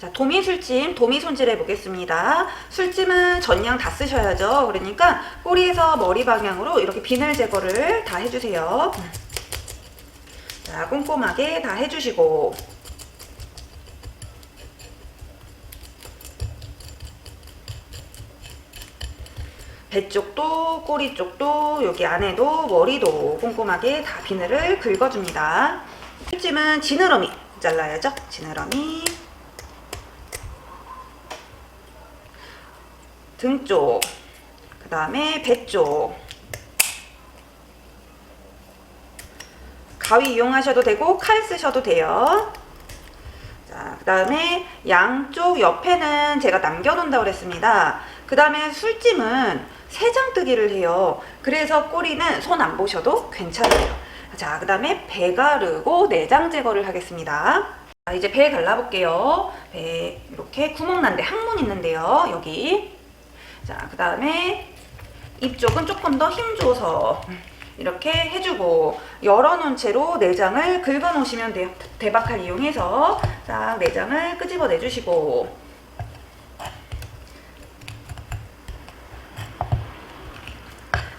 자, 도미 술찜, 도미 손질해 보겠습니다. 술찜은 전량 다 쓰셔야죠. 그러니까 꼬리에서 머리 방향으로 이렇게 비늘 제거를 다 해주세요. 자, 꼼꼼하게 다 해주시고. 배 쪽도 꼬리 쪽도 여기 안에도 머리도 꼼꼼하게 다 비늘을 긁어줍니다. 술찜은 지느러미 잘라야죠. 지느러미. 등 쪽, 그 다음에 배 쪽. 가위 이용하셔도 되고 칼 쓰셔도 돼요. 자, 그 다음에 양쪽 옆에는 제가 남겨놓는다고 그랬습니다. 그 다음에 술찜은 세 장 뜨기를 해요. 그래서 꼬리는 손 안 보셔도 괜찮아요. 자, 그 다음에 배 가르고 내장 제거를 하겠습니다. 자, 이제 배 갈라볼게요. 배 이렇게 구멍 난데 항문 있는데요. 여기. 자, 그 다음에 입 쪽은 조금 더 힘줘서 이렇게 해주고 열어놓은 채로 내장을 긁어놓으시면 돼요. 대박칼 이용해서 싹 내장을 끄집어 내주시고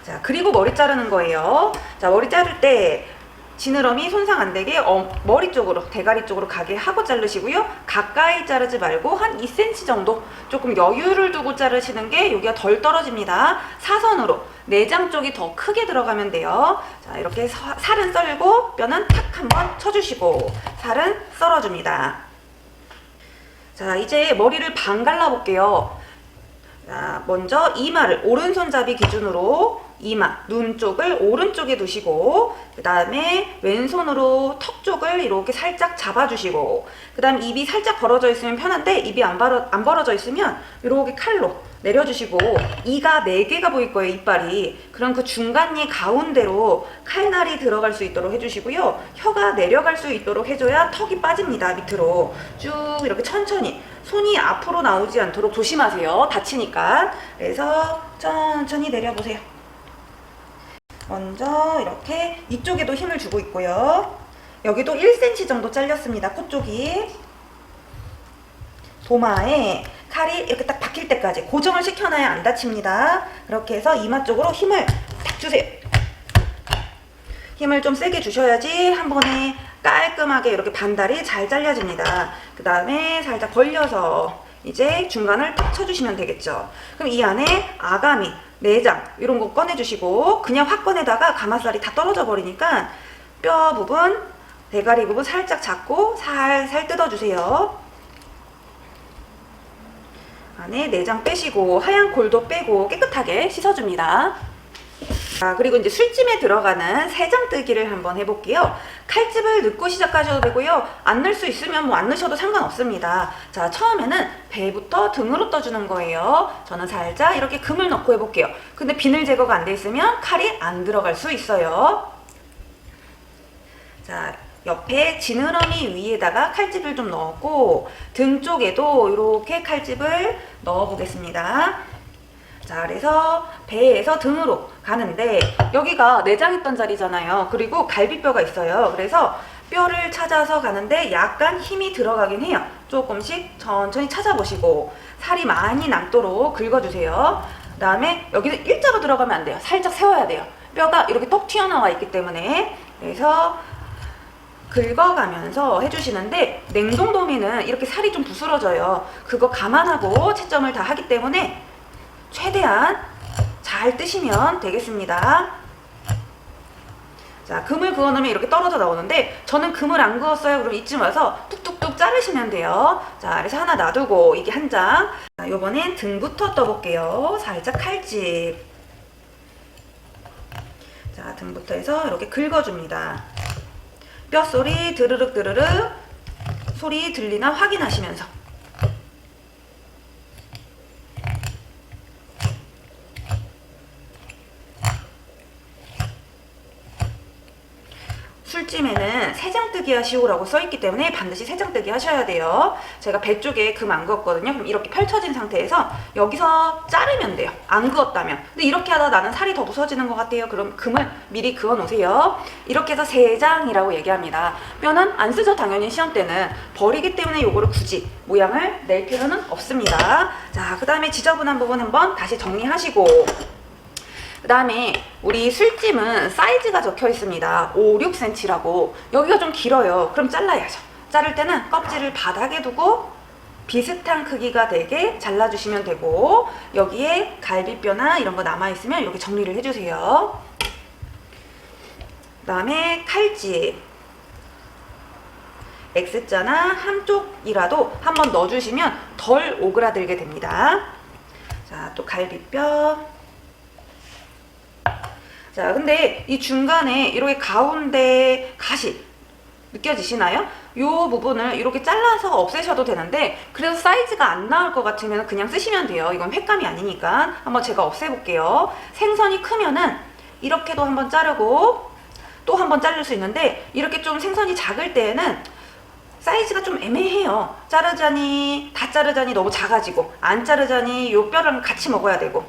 자, 그리고 머리 자르는 거예요. 자, 머리 자를 때 지느러미 손상 안 되게 어, 머리 쪽으로 대가리 쪽으로 가게 하고 자르시고요. 가까이 자르지 말고 한 2cm 정도 조금 여유를 두고 자르시는 게 여기가 덜 떨어집니다. 사선으로 내장 쪽이 더 크게 들어가면 돼요. 자, 이렇게 서- 살은 썰고 뼈는 탁 한번 쳐주시고 살은 썰어줍니다. 자, 이제 머리를 반 갈라볼게요. 자, 먼저 이마를 오른손잡이 기준으로 이마, 눈 쪽을 오른쪽에 두시고 그 다음에 왼손으로 턱 쪽을 이렇게 살짝 잡아주시고 그 다음 입이 살짝 벌어져 있으면 편한데 입이 안, 벌어, 안 벌어져 있으면 이렇게 칼로 내려주시고 이가 4개가 보일 거예요 이빨이. 그럼 그 중간이 가운데로 칼날이 들어갈 수 있도록 해주시고요. 혀가 내려갈 수 있도록 해줘야 턱이 빠집니다 밑으로. 쭉 이렇게 천천히. 손이 앞으로 나오지 않도록 조심하세요. 다치니까. 그래서 천천히 내려보세요 먼저 이렇게 이쪽에도 힘을 주고 있고요. 여기도 1cm 정도 잘렸습니다. 코 쪽이. 도마에 칼이 이렇게 딱 박힐 때까지 고정을 시켜놔야 안 다칩니다. 그렇게 해서 이마 쪽으로 힘을 딱 주세요. 힘을 좀 세게 주셔야지 한 번에 깔끔하게 이렇게 반달이 잘 잘려집니다. 그 다음에 살짝 벌려서 이제 중간을 탁 쳐주시면 되겠죠. 그럼 이 안에 아가미, 내장 이런 거 꺼내주시고 그냥 확 꺼내다가 가마살이 다 떨어져 버리니까 뼈 부분, 대가리 부분 살짝 잡고 살살 뜯어주세요. 안에 내장 빼시고 하얀 골도 빼고 깨끗하게 씻어줍니다. 자, 그리고 이제 술찜에 들어가는 세장 뜨기를 한번 해볼게요. 칼집을 넣고 시작하셔도 되고요. 안 넣을 수 있으면 뭐 안 넣으셔도 상관없습니다. 자, 처음에는 배부터 등으로 떠주는 거예요. 저는 살짝 이렇게 금을 넣고 해볼게요. 근데 비늘 제거가 안 돼 있으면 칼이 안 들어갈 수 있어요. 자, 옆에 지느러미 위에다가 칼집을 좀 넣었고 등 쪽에도 이렇게 칼집을 넣어 보겠습니다. 자, 그래서 배에서 등으로 가는데 여기가 내장 있던 자리잖아요. 그리고 갈비뼈가 있어요. 그래서 뼈를 찾아서 가는데 약간 힘이 들어가긴 해요. 조금씩 천천히 찾아보시고 살이 많이 남도록 긁어주세요. 그 다음에 여기서 일자로 들어가면 안 돼요. 살짝 세워야 돼요. 뼈가 이렇게 떡 튀어나와 있기 때문에 그래서 긁어가면서 해주시는데 냉동 도미는 이렇게 살이 좀 부스러져요. 그거 감안하고 채점을 다 하기 때문에 최대한 잘 뜨시면 되겠습니다. 자, 금을 그어 놓으면 이렇게 떨어져 나오는데 저는 금을 안 그었어요. 그럼 이쯤 와서 뚝뚝뚝 자르시면 돼요. 자, 그래서 하나 놔두고 이게 한 장. 자, 요번엔 등부터 떠볼게요. 살짝 칼집. 자, 등부터 해서 이렇게 긁어줍니다. 뼈소리 드르륵 드르륵 소리 들리나 확인하시면서 세장 세장뜨기 하시오라고 써있기 때문에 반드시 세장뜨기 하셔야 돼요. 제가 배 쪽에 금 안 그었거든요. 그럼 이렇게 펼쳐진 상태에서 여기서 자르면 돼요. 안 그었다면. 근데 이렇게 하다 나는 살이 더 부서지는 것 같아요. 그럼 금을 미리 그어 놓으세요. 이렇게 해서 세 장이라고 얘기합니다. 뼈는 안 쓰죠. 당연히 시험 때는. 버리기 때문에 요거를 굳이 모양을 낼 필요는 없습니다. 자, 그 다음에 지저분한 부분 한번 다시 정리하시고 그 다음에 우리 술찜은 사이즈가 적혀 있습니다. 5, 6cm라고. 여기가 좀 길어요. 그럼 잘라야죠. 자를 때는 껍질을 바닥에 두고 비슷한 크기가 되게 잘라주시면 되고 여기에 갈비뼈나 이런 거 남아있으면 여기 정리를 해주세요. 그 다음에 칼집. X자나 한쪽이라도 한번 넣어주시면 덜 오그라들게 됩니다. 자, 또 갈비뼈. 자, 근데 이 중간에 이렇게 가운데 가시 느껴지시나요? 요 부분을 이렇게 잘라서 없애셔도 되는데 그래서 사이즈가 안 나올 것 같으면 그냥 쓰시면 돼요. 이건 횟감이 아니니까 한번 제가 없애볼게요. 생선이 크면은 이렇게도 한번 자르고 또 한번 자를 수 있는데 이렇게 좀 생선이 작을 때에는 사이즈가 좀 애매해요. 자르자니 다 자르자니 너무 작아지고 안 자르자니 요 뼈랑 같이 먹어야 되고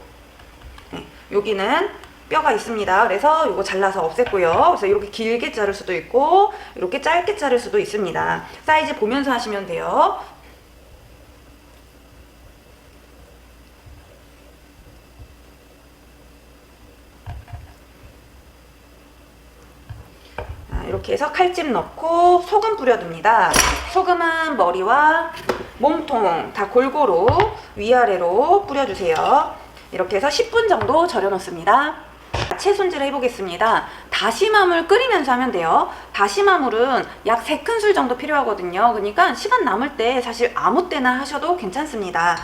네, 여기는 뼈가 있습니다. 그래서 이거 잘라서 없앴고요. 그래서 이렇게 길게 자를 수도 있고 이렇게 짧게 자를 수도 있습니다. 사이즈 보면서 하시면 돼요. 자, 이렇게 해서 칼집 넣고 소금 뿌려둡니다. 소금은 머리와 몸통 다 골고루 위아래로 뿌려주세요. 이렇게 해서 10분 정도 절여놓습니다. 야채 손질을 해보겠습니다. 다시마물 끓이면서 하면 돼요. 다시마물은 약 3큰술 정도 필요하거든요. 그러니까 시간 남을 때 사실 아무 때나 하셔도 괜찮습니다.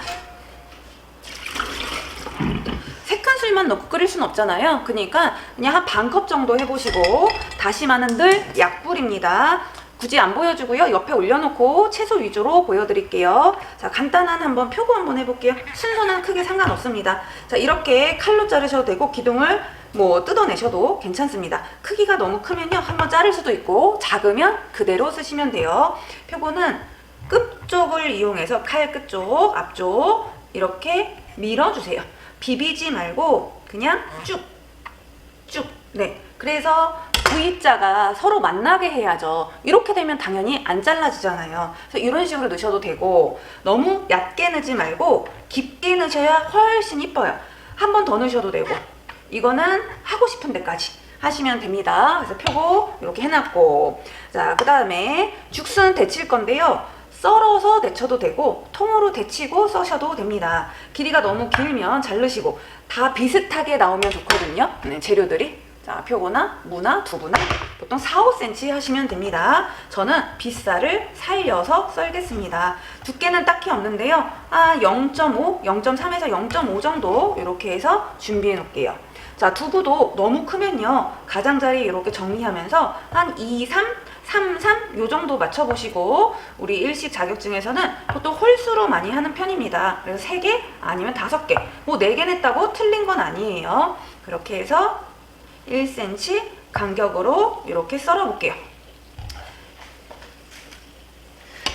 세 큰술만 넣고 끓일 순 없잖아요. 그러니까 그냥 한 반 컵 정도 해보시고 다시마는 늘 약불입니다. 굳이 안 보여주고요. 옆에 올려놓고 채소 위주로 보여드릴게요. 자, 간단한 한번 표고 한번 해볼게요. 순서는 크게 상관없습니다. 자, 이렇게 칼로 자르셔도 되고 기둥을 뭐 뜯어내셔도 괜찮습니다. 크기가 너무 크면요. 한번 자를 수도 있고 작으면 그대로 쓰시면 돼요. 표고는 끝 쪽을 이용해서 칼 끝 쪽, 앞쪽 이렇게 밀어주세요. 비비지 말고 그냥 쭉, 쭉. 네. 그래서 V자가 서로 만나게 해야죠. 이렇게 되면 당연히 안 잘라지잖아요. 그래서 이런 식으로 넣으셔도 되고 너무 얕게 넣지 말고 깊게 넣으셔야 훨씬 이뻐요. 한 번 더 넣으셔도 되고 이거는 하고 싶은 데까지 하시면 됩니다. 그래서 표고 이렇게 해놨고 자 그 다음에 죽순 데칠 건데요. 썰어서 데쳐도 되고 통으로 데치고 써셔도 됩니다. 길이가 너무 길면 자르시고 다 비슷하게 나오면 좋거든요. 네, 재료들이. 자, 표고나 무나 두부나 보통 4, 5cm 하시면 됩니다. 저는 빗살을 살려서 썰겠습니다. 두께는 딱히 없는데요. 아, 0.5, 0.3에서 0.5 정도 이렇게 해서 준비해 놓을게요. 자, 두부도 너무 크면요. 가장자리 이렇게 정리하면서 한 2, 3, 3, 3, 요 정도 맞춰보시고, 우리 일식 자격증에서는 보통 홀수로 많이 하는 편입니다. 그래서 3개 아니면 5개. 뭐 4개 냈다고 틀린 건 아니에요. 그렇게 해서 1cm 간격으로 이렇게 썰어 볼게요.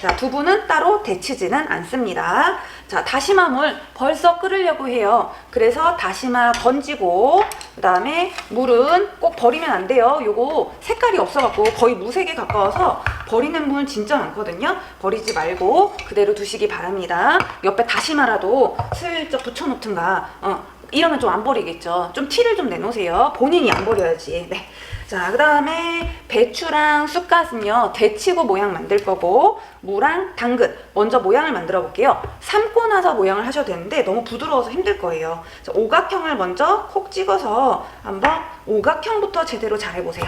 자, 두부는 따로 데치지는 않습니다. 자, 다시마물 벌써 끓으려고 해요. 그래서 다시마 건지고, 그 다음에 물은 꼭 버리면 안 돼요. 요거 색깔이 없어 갖고 거의 무색에 가까워서 버리는 분 진짜 많거든요. 버리지 말고 그대로 두시기 바랍니다. 옆에 다시마라도 슬쩍 붙여 놓든가, 어, 이러면 좀 안 버리겠죠. 좀 티를 좀 내놓으세요. 본인이 안 버려야지. 네. 자, 그 다음에 배추랑 쑥갓은요, 데치고 모양 만들 거고, 무랑 당근, 먼저 모양을 만들어 볼게요. 삶고 나서 모양을 하셔도 되는데, 너무 부드러워서 힘들 거예요. 자, 오각형을 먼저 콕 찍어서 한번 오각형부터 제대로 잘 해보세요.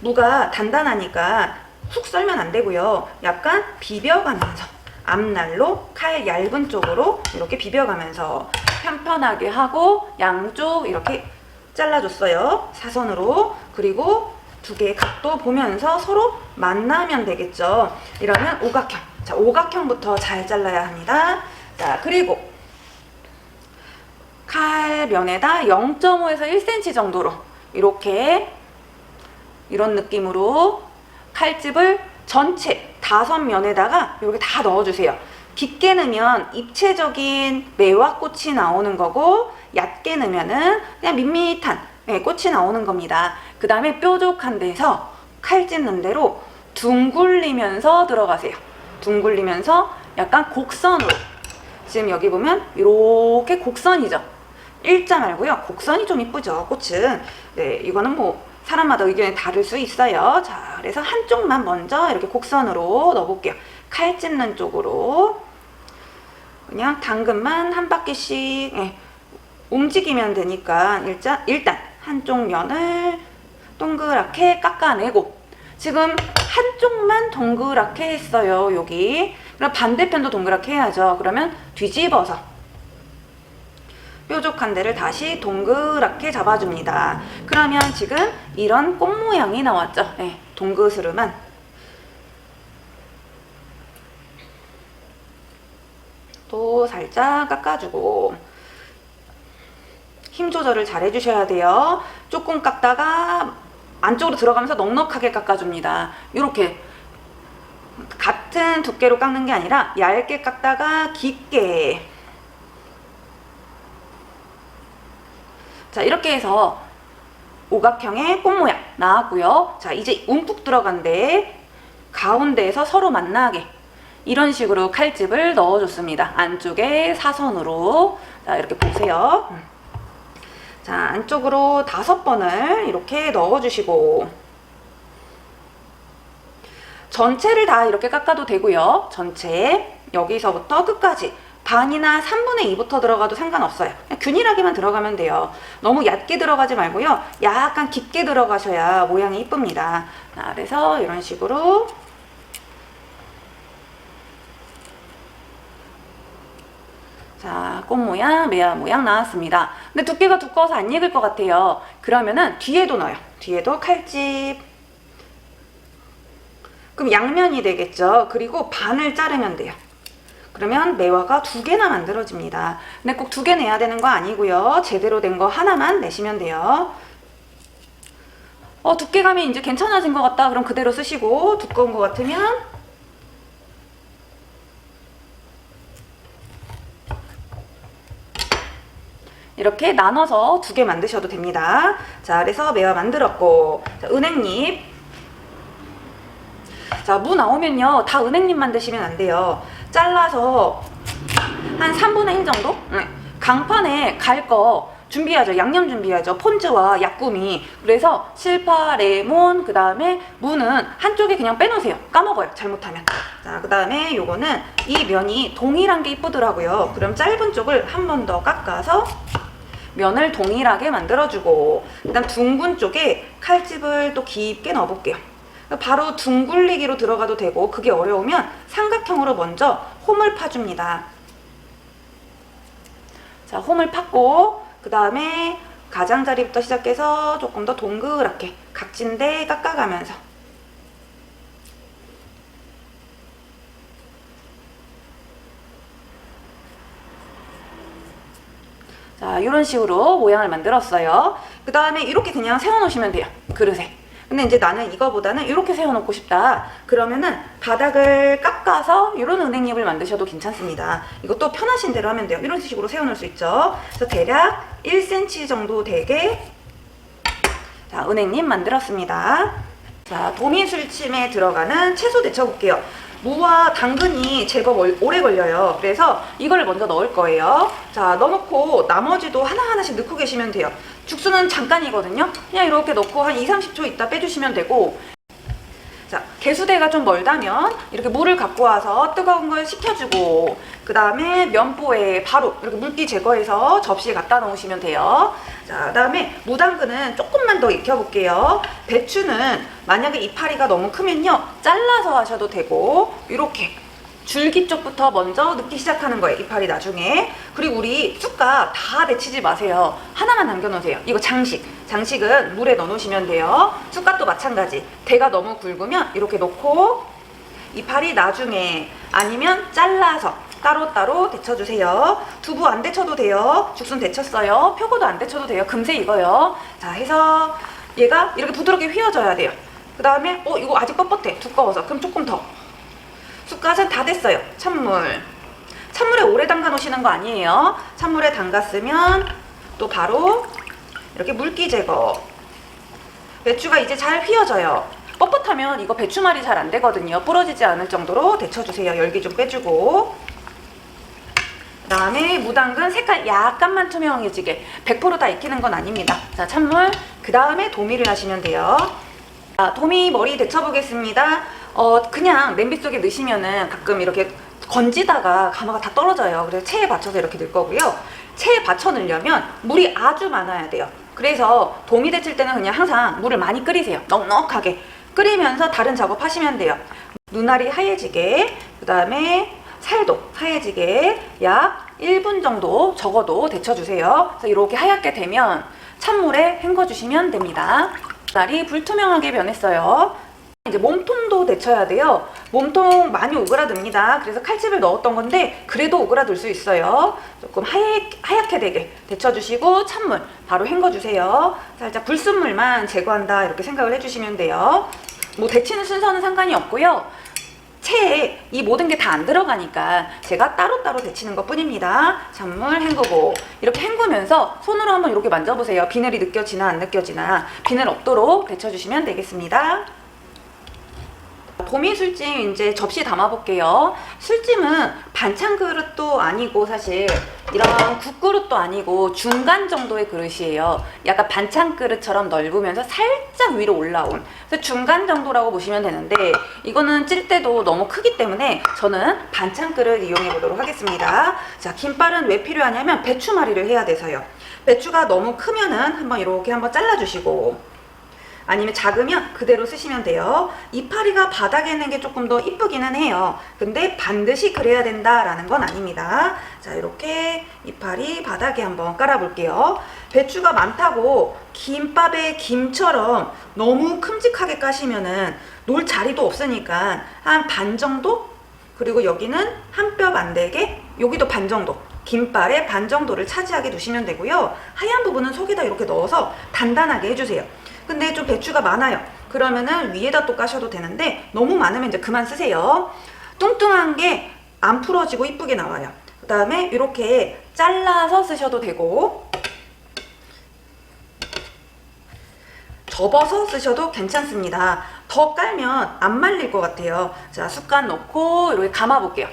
무가 단단하니까 훅 썰면 안 되고요. 약간 비벼가면서, 앞날로 칼 얇은 쪽으로 이렇게 비벼가면서 편편하게 하고, 양쪽 이렇게 잘라줬어요. 사선으로. 그리고 두 개의 각도 보면서 서로 만나면 되겠죠. 이러면 오각형. 자, 오각형부터 잘 잘라야 합니다. 자, 그리고 칼면에다 0.5에서 1cm 정도로 이렇게 이런 느낌으로 칼집을 전체 다섯 면에다가 이렇게 다 넣어주세요. 깊게 넣으면 입체적인 매화 꽃이 나오는 거고 얕게 넣으면은 그냥 밋밋한 네, 꽃이 나오는 겁니다. 그 다음에 뾰족한 데서 칼 찝는 대로 둥글리면서 들어가세요. 둥글리면서 약간 곡선으로 지금 여기 보면 이렇게 곡선이죠. 일자 말고요. 곡선이 좀 이쁘죠. 꽃은. 네, 이거는 뭐 사람마다 의견이 다를 수 있어요. 자, 그래서 한쪽만 먼저 이렇게 곡선으로 넣어볼게요. 칼 찝는 쪽으로 그냥 당근만 한 바퀴씩 예, 움직이면 되니까 일단 일단 한쪽 면을 동그랗게 깎아내고 지금 한쪽만 동그랗게 했어요. 여기 그럼 반대편도 동그랗게 해야죠. 그러면 뒤집어서 뾰족한 데를 다시 동그랗게 잡아줍니다. 그러면 지금 이런 꽃 모양이 나왔죠. 네, 동그스름한 또 살짝 깎아주고 힘 조절을 잘 해주셔야 돼요. 조금 깎다가 안쪽으로 들어가면서 넉넉하게 깎아줍니다. 이렇게 같은 두께로 깎는 게 아니라 얇게 깎다가 깊게 자 이렇게 해서 오각형의 꽃 모양 나왔고요. 자 이제 움푹 들어간데 가운데에서 서로 만나게 이런 식으로 칼집을 넣어줬습니다. 안쪽에 사선으로 자 이렇게 보세요. 자 안쪽으로 다섯 번을 이렇게 넣어주시고 전체를 다 이렇게 깎아도 되고요. 전체 여기서부터 끝까지 반이나 3분의 2부터 들어가도 상관없어요. 균일하게만 들어가면 돼요. 너무 얕게 들어가지 말고요. 약간 깊게 들어가셔야 모양이 이쁩니다. 자, 그래서 이런 식으로 자, 꽃 모양, 매화 모양 나왔습니다. 근데 두께가 두꺼워서 안 익을 것 같아요. 그러면은 뒤에도 넣어요. 뒤에도 칼집. 그럼 양면이 되겠죠. 그리고 반을 자르면 돼요. 그러면 매화가 두 개나 만들어집니다. 근데 꼭 두 개 내야 되는 거 아니고요. 제대로 된 거 하나만 내시면 돼요. 어, 두께감이 이제 괜찮아진 것 같다. 그럼 그대로 쓰시고 두꺼운 것 같으면 이렇게 나눠서 두 개 만드셔도 됩니다. 자, 그래서 매화 만들었고 자, 은행잎 자, 무 나오면요. 다 은행잎 만 드시면 안 돼요. 잘라서 한 3분의 1 정도? 네. 강판에 갈 거 준비하죠. 양념 준비하죠. 폰즈와 약구미. 그래서 실파, 레몬, 그 다음에 무는 한쪽에 그냥 빼놓으세요. 까먹어요. 잘못하면. 자, 그 다음에 요거는 이 면이 동일한 게 이쁘더라고요. 그럼 짧은 쪽을 한 번 더 깎아서 면을 동일하게 만들어주고 그다음 둥근 쪽에 칼집을 또 깊게 넣어볼게요. 바로 둥글리기로 들어가도 되고 그게 어려우면 삼각형으로 먼저 홈을 파줍니다. 자, 홈을 팠고 그 다음에 가장자리부터 시작해서 조금 더 동그랗게 각진데 깎아가면서 자, 이런 식으로 모양을 만들었어요. 그 다음에 이렇게 그냥 세워놓으시면 돼요. 그릇에. 근데 이제 나는 이거보다는 이렇게 세워놓고 싶다. 그러면은 바닥을 깎아서 이런 은행잎을 만드셔도 괜찮습니다. 이것도 편하신 대로 하면 돼요. 이런 식으로 세워놓을 수 있죠. 그래서 대략 1cm 정도 되게 자, 은행잎 만들었습니다. 자, 도미술침에 들어가는 채소 데쳐볼게요. 무와 당근이 제법 얼- 오래 걸려요. 그래서 이걸 먼저 넣을 거예요. 자, 넣어놓고 나머지도 하나하나씩 넣고 계시면 돼요. 죽수는 잠깐이거든요. 그냥 이렇게 넣고 한 2, 30초 있다 빼주시면 되고 자, 개수대가 좀 멀다면 이렇게 물을 갖고 와서 뜨거운 걸 식혀주고 그 다음에 면보에 바로 이렇게 물기 제거해서 접시에 갖다 놓으시면 돼요. 자, 그 다음에 무당근은 조금만 더 익혀 볼게요. 배추는 만약에 이파리가 너무 크면요. 잘라서 하셔도 되고 이렇게 줄기 쪽부터 먼저 넣기 시작하는 거예요. 이파리 나중에. 그리고 우리 쑥갓 다 데치지 마세요. 하나만 남겨놓으세요. 이거 장식. 장식은 물에 넣어놓으시면 돼요. 쑥갓도 마찬가지. 대가 너무 굵으면 이렇게 놓고 이파리 나중에 아니면 잘라서 따로따로 데쳐주세요. 두부 안 데쳐도 돼요. 죽순 데쳤어요. 표고도 안 데쳐도 돼요. 금세 익어요. 자, 해서 얘가 이렇게 부드럽게 휘어져야 돼요. 그 다음에 어 이거 아직 뻣뻣해 두꺼워서 그럼 조금 더 쑥갓은 다 됐어요. 찬물. 찬물에 오래 담가 놓으시는 거 아니에요. 찬물에 담갔으면 또 바로 이렇게 물기 제거. 배추가 이제 잘 휘어져요. 뻣뻣하면 이거 배추말이 잘 안 되거든요. 부러지지 않을 정도로 데쳐주세요. 열기 좀 빼주고. 그 다음에 무당근 색깔 약간만 투명해지게. 100%다 익히는 건 아닙니다. 자 찬물. 그 다음에 도미를 하시면 돼요 아, 도미 머리 데쳐보겠습니다. 어, 그냥 냄비 속에 넣으시면은 가끔 이렇게 건지다가 가마가 다 떨어져요. 그래서 체에 받쳐서 이렇게 넣을 거고요. 체에 받쳐 넣으려면 물이 아주 많아야 돼요. 그래서 도미 데칠 때는 그냥 항상 물을 많이 끓이세요. 넉넉하게. 끓이면서 다른 작업 하시면 돼요. 눈알이 하얘지게, 그 다음에 살도 하얘지게 약 1분 정도 적어도 데쳐주세요. 그래서 이렇게 하얗게 되면 찬물에 헹궈주시면 됩니다. 날이 불투명하게 변했어요. 이제 몸통도 데쳐야 돼요. 몸통 많이 오그라듭니다. 그래서 칼집을 넣었던 건데 그래도 오그라들 수 있어요. 조금 하얗, 하얗게 되게 데쳐주시고 찬물 바로 헹궈주세요. 살짝 불순물만 제거한다 이렇게 생각을 해주시면 돼요. 뭐 데치는 순서는 상관이 없고요. 체에 이 모든 게 다 안 들어가니까 제가 따로따로 데치는 것 뿐입니다. 찬물 헹구고 이렇게 헹구면서 손으로 한번 이렇게 만져보세요. 비늘이 느껴지나 안 느껴지나 비늘 없도록 데쳐주시면 되겠습니다. 도미 술찜 이제 접시 담아볼게요. 술찜은 반찬 그릇도 아니고 사실 이런 국그릇도 아니고 중간 정도의 그릇이에요. 약간 반찬 그릇처럼 넓으면서 살짝 위로 올라온 그래서 중간 정도라고 보시면 되는데 이거는 찔 때도 너무 크기 때문에 저는 반찬 그릇 이용해 보도록 하겠습니다. 자, 김발은 왜 필요하냐면 배추말이를 해야 돼서요. 배추가 너무 크면은 한번 이렇게 한번 잘라주시고 아니면 작으면 그대로 쓰시면 돼요. 이파리가 바닥에 있는 게 조금 더 이쁘기는 해요. 근데 반드시 그래야 된다라는 건 아닙니다. 자, 이렇게 이파리 바닥에 한번 깔아볼게요. 배추가 많다고 김밥에 김처럼 너무 큼직하게 까시면은 놀 자리도 없으니까 한 반 정도? 그리고 여기는 한 뼘 안 되게 여기도 반 정도. 김발의 반 정도를 차지하게 두시면 되고요. 하얀 부분은 속에다 이렇게 넣어서 단단하게 해주세요. 근데 좀 배추가 많아요. 그러면은 위에다 또 까셔도 되는데 너무 많으면 이제 그만 쓰세요. 뚱뚱한 게 안 풀어지고 이쁘게 나와요. 그 다음에 이렇게 잘라서 쓰셔도 되고 접어서 쓰셔도 괜찮습니다. 더 깔면 안 말릴 것 같아요. 자, 숟갈 넣고 이렇게 감아볼게요.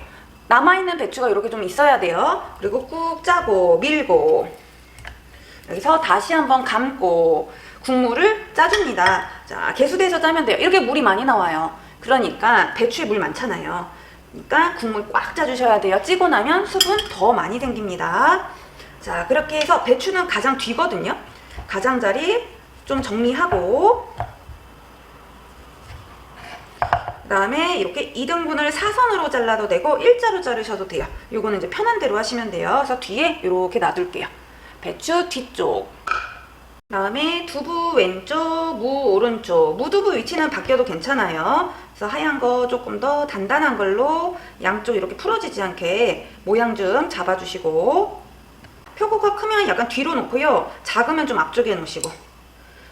남아있는 배추가 이렇게 좀 있어야 돼요. 그리고 꾹 짜고 밀고 여기서 다시 한번 감고 국물을 짜줍니다. 자, 개수대에서 짜면 돼요. 이렇게 물이 많이 나와요. 그러니까 배추에 물 많잖아요. 그러니까 국물 꽉 짜주셔야 돼요. 찌고 나면 수분 더 많이 생깁니다. 자, 그렇게 해서 배추는 가장 뒤거든요. 가장자리 좀 정리하고 그다음에 이렇게 2등분을 사선으로 잘라도 되고 일자로 자르셔도 돼요. 요거는 이제 편한 대로 하시면 돼요. 그래서 뒤에 이렇게 놔둘게요. 배추 뒤쪽. 그다음에 두부 왼쪽, 무 오른쪽. 무두부 위치는 바뀌어도 괜찮아요. 그래서 하얀 거 조금 더 단단한 걸로 양쪽 이렇게 풀어지지 않게 모양 좀 잡아주시고 표고가 크면 약간 뒤로 놓고요. 작으면 좀 앞쪽에 놓으시고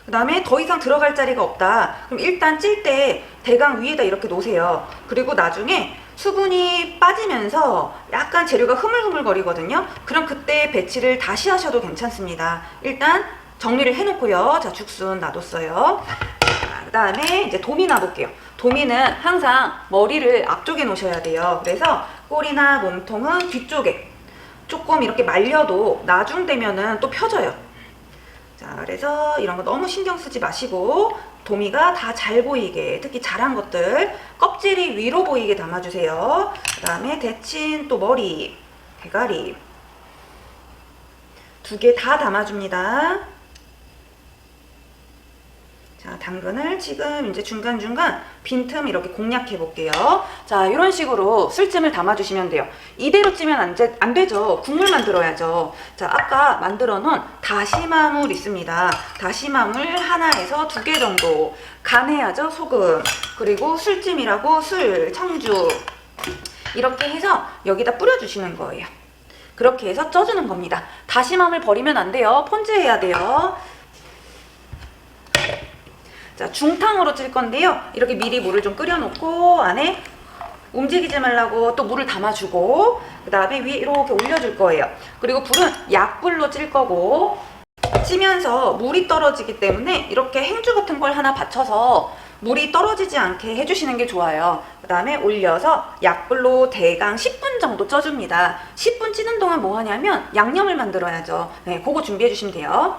그 다음에 더 이상 들어갈 자리가 없다. 그럼 일단 찔 때 대강 위에다 이렇게 놓으세요. 그리고 나중에 수분이 빠지면서 약간 재료가 흐물흐물 거리거든요. 그럼 그때 배치를 다시 하셔도 괜찮습니다. 일단 정리를 해놓고요. 자, 죽순 놔뒀어요. 자, 그 다음에 이제 도미 놔볼게요. 도미는 항상 머리를 앞쪽에 놓으셔야 돼요. 그래서 꼬리나 몸통은 뒤쪽에 조금 이렇게 말려도 나중 되면은 또 펴져요. 자, 그래서 이런 거 너무 신경 쓰지 마시고 도미가 다 잘 보이게 특히 자란 것들 껍질이 위로 보이게 담아주세요. 그 다음에 데친 또 머리, 대가리 두 개 다 담아줍니다. 자, 당근을 지금 이제 중간중간 빈틈 이렇게 공략해 볼게요. 자, 이런 식으로 술찜을 담아주시면 돼요. 이대로 찌면 안, 되, 안 되죠. 국물 만들어야죠. 자, 아까 만들어 놓은 다시마물 있습니다. 다시마물 하나에서 두 개 정도. 간해야죠, 소금. 그리고 술찜이라고 술, 청주. 이렇게 해서 여기다 뿌려주시는 거예요. 그렇게 해서 쪄주는 겁니다. 다시마물 버리면 안 돼요. 폰즈해야 돼요. 자, 중탕으로 찔 건데요. 이렇게 미리 물을 좀 끓여놓고 안에 움직이지 말라고 또 물을 담아주고 그 다음에 위에 이렇게 올려줄 거예요. 그리고 불은 약불로 찔 거고 찌면서 물이 떨어지기 때문에 이렇게 행주 같은 걸 하나 받쳐서 물이 떨어지지 않게 해주시는 게 좋아요. 그 다음에 올려서 약불로 대강 10분 정도 쪄줍니다. 10분 찌는 동안 뭐 하냐면 양념을 만들어야죠. 네, 그거 준비해 주시면 돼요.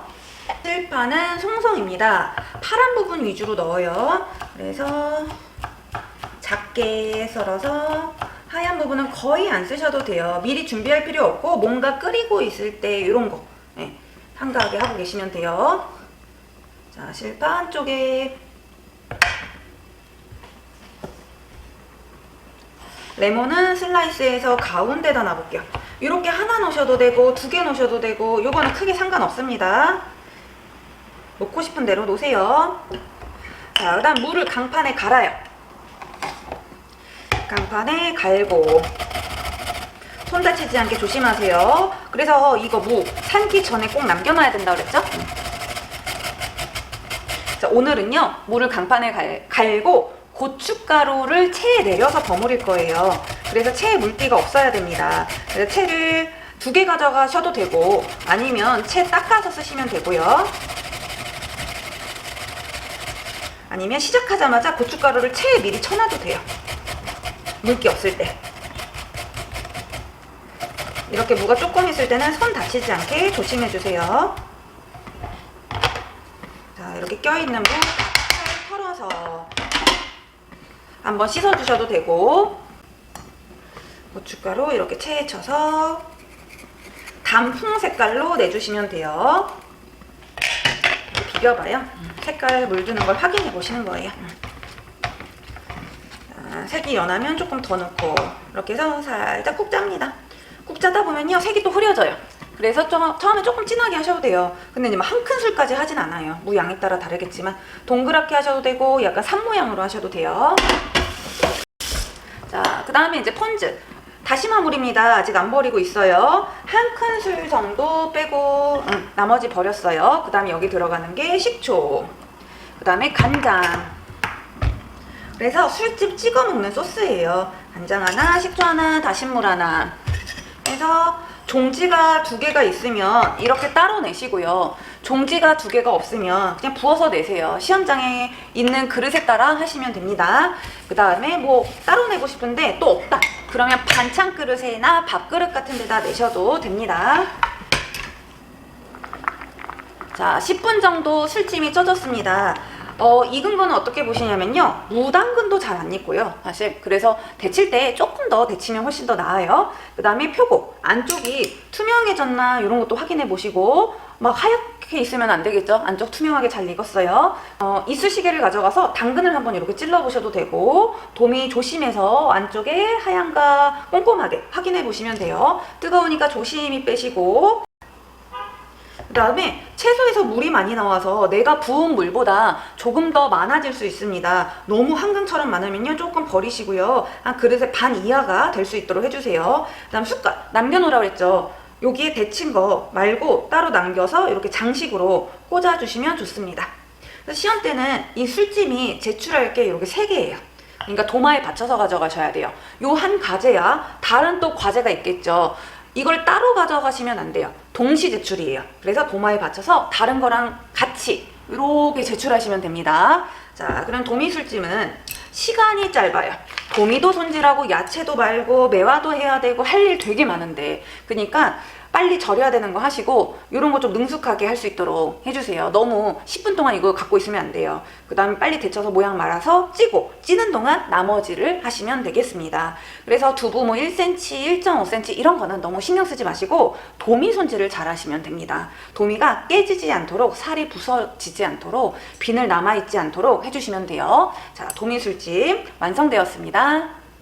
찔파는 송송입니다. 파란 부분 위주로 넣어요. 그래서 작게 썰어서 하얀 부분은 거의 안 쓰셔도 돼요. 미리 준비할 필요 없고 뭔가 끓이고 있을 때 이런 거 네, 한가하게 하고 계시면 돼요. 자, 실파 한쪽에 레몬은 슬라이스해서 가운데다 놔볼게요. 이렇게 하나 넣으셔도 되고 두 개 넣으셔도 되고 요거는 크게 상관없습니다. 놓고 싶은 대로 놓으세요. 자, 그 다음 물을 강판에 갈아요. 강판에 갈고 손 다치지 않게 조심하세요. 그래서 이거 무 삶기 전에 꼭 남겨놔야 된다 그랬죠? 자, 오늘은요 물을 강판에 갈, 갈고 고춧가루를 체에 내려서 버무릴 거예요. 그래서 체에 물기가 없어야 됩니다. 그래서 체를 두 개 가져가셔도 되고 아니면 채 닦아서 쓰시면 되고요. 아니면 시작하자마자 고춧가루를 체에 미리 쳐놔도 돼요. 물기 없을 때. 이렇게 무가 조금 있을 때는 손 다치지 않게 조심해 주세요. 자, 이렇게 껴있는 무 털어서 한번 씻어 주셔도 되고 고춧가루 이렇게 체에 쳐서 단풍 색깔로 내주시면 돼요. 비벼봐요. 색깔 물드는 걸 확인해 보시는 거예요. 자, 색이 연하면 조금 더 넣고 이렇게 해서 살짝 쿡 짭니다. 쿡 짜다 보면요 색이 또 흐려져요. 그래서 좀, 처음에 조금 진하게 하셔도 돼요. 근데 한 큰술까지 하진 않아요. 무 양에 따라 다르겠지만 동그랗게 하셔도 되고 약간 산 모양으로 하셔도 돼요. 자, 그 다음에 이제 폰즈. 다시마 물입니다. 아직 안 버리고 있어요. 한 큰술 정도 빼고 음, 나머지 버렸어요. 그 다음에 여기 들어가는 게 식초. 그 다음에 간장. 그래서 술집 찍어 먹는 소스예요. 간장 하나, 식초 하나, 다신물 하나. 그래서 종지가 두 개가 있으면 이렇게 따로 내시고요. 종지가 두 개가 없으면 그냥 부어서 내세요. 시험장에 있는 그릇에 따라 하시면 됩니다. 그 다음에 뭐 따로 내고 싶은데 또 없다. 그러면 반찬 그릇에나 밥그릇 같은 데다 내셔도 됩니다. 자, 10분 정도 술찜이 쪄졌습니다. 어, 익은 거는 어떻게 보시냐면요. 무당근도 잘 안 익고요. 사실. 그래서 데칠 때 조금 더 데치면 훨씬 더 나아요. 그 다음에 표고. 안쪽이 투명해졌나 이런 것도 확인해 보시고 막 하얗게 있으면 안 되겠죠. 안쪽 투명하게 잘 익었어요. 어, 이쑤시개를 가져가서 당근을 한번 이렇게 찔러 보셔도 되고 도미 조심해서 안쪽에 하얀가 꼼꼼하게 확인해 보시면 돼요. 뜨거우니까 조심히 빼시고 그 다음에 채소에서 물이 많이 나와서 내가 부은 물보다 조금 더 많아질 수 있습니다. 너무 한강처럼 많으면요 조금 버리시고요. 한 그릇에 반 이하가 될 수 있도록 해주세요. 그 다음 숟갈 남겨놓으라고 했죠. 여기에 데친 거 말고 따로 남겨서 이렇게 장식으로 꽂아주시면 좋습니다. 시험 때는 이 술찜이 제출할 게 이렇게 세 개예요. 그러니까 도마에 받쳐서 가져가셔야 돼요. 요 한 과제야 다른 또 과제가 있겠죠. 이걸 따로 가져가시면 안 돼요. 동시 제출이에요. 그래서 도마에 받쳐서 다른 거랑 같이 이렇게 제출하시면 됩니다. 자, 그럼 도미술찜은 시간이 짧아요. 도미도 손질하고 야채도 말고 매화도 해야 되고 할 일 되게 많은데 그러니까 빨리 절여야 되는 거 하시고 이런 거 좀 능숙하게 할 수 있도록 해주세요. 너무 10분 동안 이거 갖고 있으면 안 돼요. 그 다음에 빨리 데쳐서 모양 말아서 찌고 찌는 동안 나머지를 하시면 되겠습니다. 그래서 두부 뭐 1cm, 1.5cm 이런 거는 너무 신경 쓰지 마시고 도미 손질을 잘 하시면 됩니다. 도미가 깨지지 않도록 살이 부서지지 않도록 비늘 남아있지 않도록 해주시면 돼요. 자, 도미 술집 완성되었습니다.